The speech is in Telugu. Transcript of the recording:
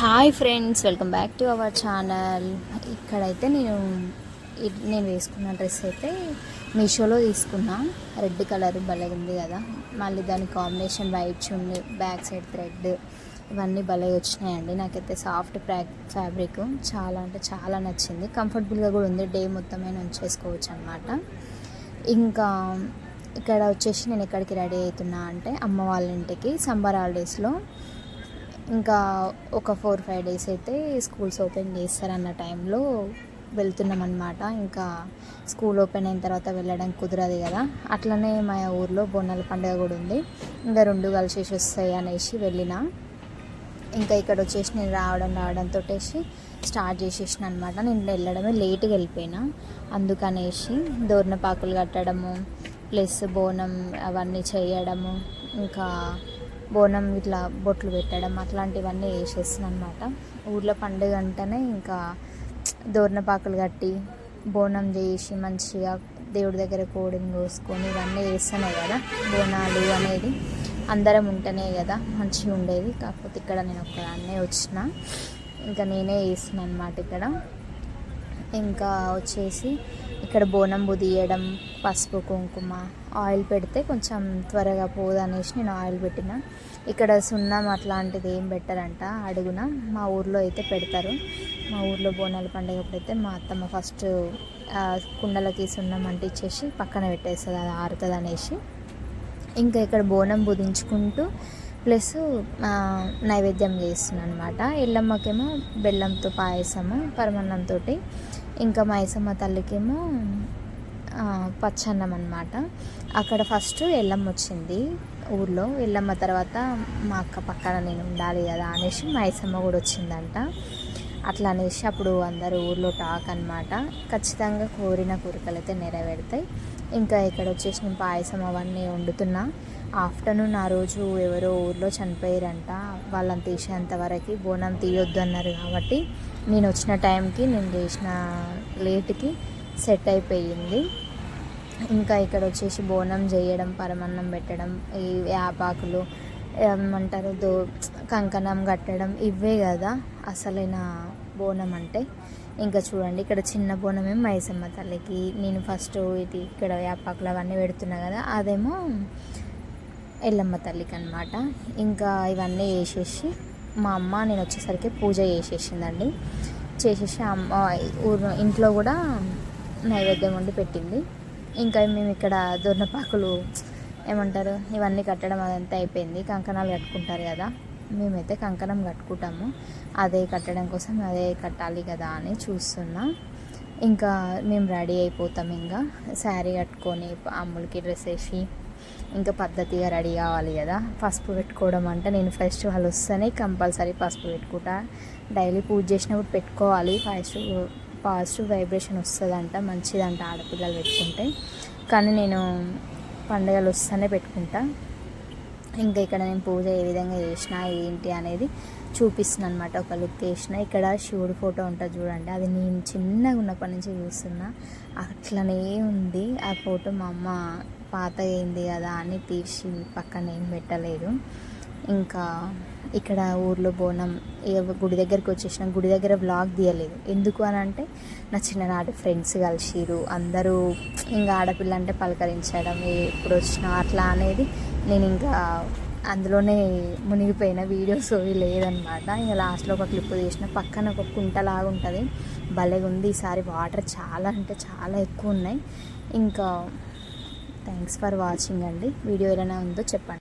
Hi friends welcome back to our channel ఇక్కడైతే నేను నేను వేసుకున్న డ్రెస్ అయితే మీషోలో తీసుకున్నా. రెడ్ కలర్ భలే ఉంది కదా. మళ్ళీ దాని కాంబినేషన్ వైట్ చున్నీ బ్యాక్ సైడ్ థ్రెడ్ ఇవన్నీ భలే వచ్చినాయండి. నాకైతే సాఫ్ట్ ఫ్యాక్ ఫ్యాబ్రిక్ చాలా అంటే చాలా నచ్చింది. కంఫర్టబుల్గా కూడా ఉంది. డే మొత్తమైన ఉంచేసుకోవచ్చు అనమాట ఇంకా ఇక్కడ వచ్చేసి నేను ఎక్కడికి రెడీ అవుతున్నా అంటే అమ్మ వాళ్ళ ఇంటికి. సంబర్ హాలిడేస్లో ఇంకా ఒక ఫోర్ ఫైవ్ డేస్ అయితే స్కూల్స్ ఓపెన్ చేస్తారన్న టైంలో వెళ్తున్నాం అనమాట ఇంకా స్కూల్ ఓపెన్ అయిన తర్వాత వెళ్ళడం కుదరదు కదా. అట్లనే మా ఊర్లో బోనాల పండుగ కూడా ఉంది. ఇంకా రెండు కలిసేసి వస్తాయి అనేసి వెళ్ళిన. ఇంకా ఇక్కడ వచ్చేసి నేను రావడం రావడంతో స్టార్ట్ చేసేసిన అనమాట నేను వెళ్ళడమే లేట్గా వెళ్ళిపోయినా. అందుకనేసి దోర్నపాకులు కట్టడము ప్లస్ బోనం అవన్నీ చేయడము ఇంకా బోనం ఇట్లా బొట్లు పెట్టడం అట్లాంటివన్నీ వేసేస్తున్నాను అనమాట ఊర్లో పండుగ అంటేనే ఇంకా దోర్నపాకులు కట్టి బోనం చేసి మంచిగా దేవుడి దగ్గర కోడిని కోసుకొని ఇవన్నీ వేస్తున్నాయి కదా బోనాలు అనేది అందరం ఉంటేనే కదా మంచిగా ఉండేది. కాకపోతే ఇక్కడ నేను ఒక్కదాన్నే వచ్చిన. ఇంకా నేనే వేసిన అనమాట ఇక్కడ. ఇంకా వచ్చేసి ఇక్కడ బోనం బుదియడం పసుపు కుంకుమ ఆయిల్ పెడితే కొంచెం త్వరగా పోదు అనేసి నేను ఆయిల్ పెట్టిన. ఇక్కడ సున్నం అట్లాంటిది ఏం పెట్టారంట అడుగున. మా ఊర్లో అయితే పెడతారు. మా ఊర్లో బోనాల పండుగ అప్పుడైతే మా అత్తమ్మ ఫస్ట్ కుండలకి సున్నం అంటించేసి పక్కన పెట్టేస్తుంది అది ఆరుతుంది అనేసి ఇంకా ఇక్కడ బోనం బుదించుకుంటూ ప్లస్ నైవేద్యం చేస్తున్నాను అనమాట ఎల్లమ్మకేమో బెల్లంతో పాయసము పరమన్నంతో ఇంకా మైసమ్మ తల్లికేమో పచ్చన్నం అనమాట అక్కడ ఫస్ట్ ఎల్లమ్మ వచ్చింది ఊర్లో. ఎల్లమ్మ తర్వాత మా అక్క పక్కన నేను ఉండాలి కదా అనేసి మైసమ్మ కూడా వచ్చిందంట. అట్లా అనేసి అప్పుడు అందరూ ఊర్లో టాక్ అనమాట ఖచ్చితంగా కోరిన కోరికలు అయితే నెరవేరుతాయి. ఇంకా ఇక్కడ వచ్చేసి నేను పాయసం అవన్నీ వండుతున్నా. ఆఫ్టర్నూన్ ఆ రోజు ఎవరో ఊర్లో చనిపోయారంట. వాళ్ళని తీసేంత వరకు బోనం తీయొద్దు అన్నారు కాబట్టి నేను వచ్చిన టైంకి నేను చేసిన లేట్కి సెట్ అయిపోయింది. ఇంకా ఇక్కడ వచ్చేసి బోనం చేయడం పరమన్నం పెట్టడం ఈ వేపాకులు ఏమంటారు దో కంకణం కట్టడం ఇవే కదా అసలైన బోనం అంటే. ఇంకా చూడండి ఇక్కడ చిన్న బోనమే మైసమ్మ తల్లికి. నేను ఫస్ట్ ఇది ఇక్కడ వేపాకులు అవన్నీ పెడుతున్నా కదా అదేమో ఎల్లమ్మ తల్లికి అనమాట ఇంకా ఇవన్నీ వేసేసి మా అమ్మ నేను వచ్చేసరికి పూజ చేసేసిందండి. చేసేసి అమ్మ ఊరు ఇంట్లో కూడా నైవేద్యం వండి పెట్టింది. ఇంకా మేము ఇక్కడ దొర్నపాకులు ఏమంటారు? ఇవన్నీ కట్టడం అదంతా అయిపోయింది. కంకణాలు కట్టుకుంటారు కదా. మేమైతే కంకణం కట్టుకుంటాము. అదే కట్టడం కోసం అదే కట్టాలి కదా అని చూస్తున్నా. ఇంకా మేము రెడీ అయిపోతాం ఇంకా. శారీ కట్టుకొని అమ్ములకి డ్రెస్ వేసి ఇంకా పద్ధతిగా రెడీ కావాలి కదా. పసుపు పెట్టుకోవడం అంటే నేను ఫెస్టివల్ వస్తేనే కంపల్సరీ పసుపు పెట్టుకుంటా. డైలీ పూజ చేసినప్పుడు పెట్టుకోవాలి. పాజిటివ్ పాజిటివ్ వైబ్రేషన్ వస్తుందంట మంచిదంట ఆడపిల్లలు పెట్టుకుంటే. కానీ నేను పండుగలు వస్తూనే పెట్టుకుంటా. ఇంకా ఇక్కడ నేను పూజ ఏ విధంగా చేసిన ఏంటి అనేది చూపిస్తున్నాను అనమాట ఒక లుక్ వేసిన. ఇక్కడ శివుడు ఫోటో ఉంటుంది చూడండి. అది నేను చిన్నగా ఉన్నప్పటి నుంచి చూస్తున్నా. అట్లనే ఉంది. ఆ ఫోటో మా అమ్మ పాత అయింది కదా అని తీసి పక్కన ఏం పెట్టలేదు. ఇంకా ఇక్కడ ఊర్లో బోనం గుడి దగ్గరికి వచ్చేసిన గుడి దగ్గర బ్లాగ్ తీయలేదు. ఎందుకు అని అంటే నా చిన్ననాటి ఫ్రెండ్స్ కలిసిరు అందరూ ఇంకా ఆడపిల్ల అంటే పలకరించడం ఎప్పుడు వచ్చినా అట్లా అనేది నేను ఇంకా అందులోనే మునిగిపోయిన వీడియోస్ లేదనమాట ఇంకా లాస్ట్లో ఒక క్లిప్ తీసిన పక్కన ఒక కుంటలాగా ఉంటుంది. భలేగా ఉంది ఈసారి వాటర్ చాలా అంటే చాలా ఎక్కువ ఉన్నాయి. ఇంకా థ్యాంక్స్ ఫర్ వాచింగ్ అండి. వీడియో ఎలా ఉందో చెప్పండి.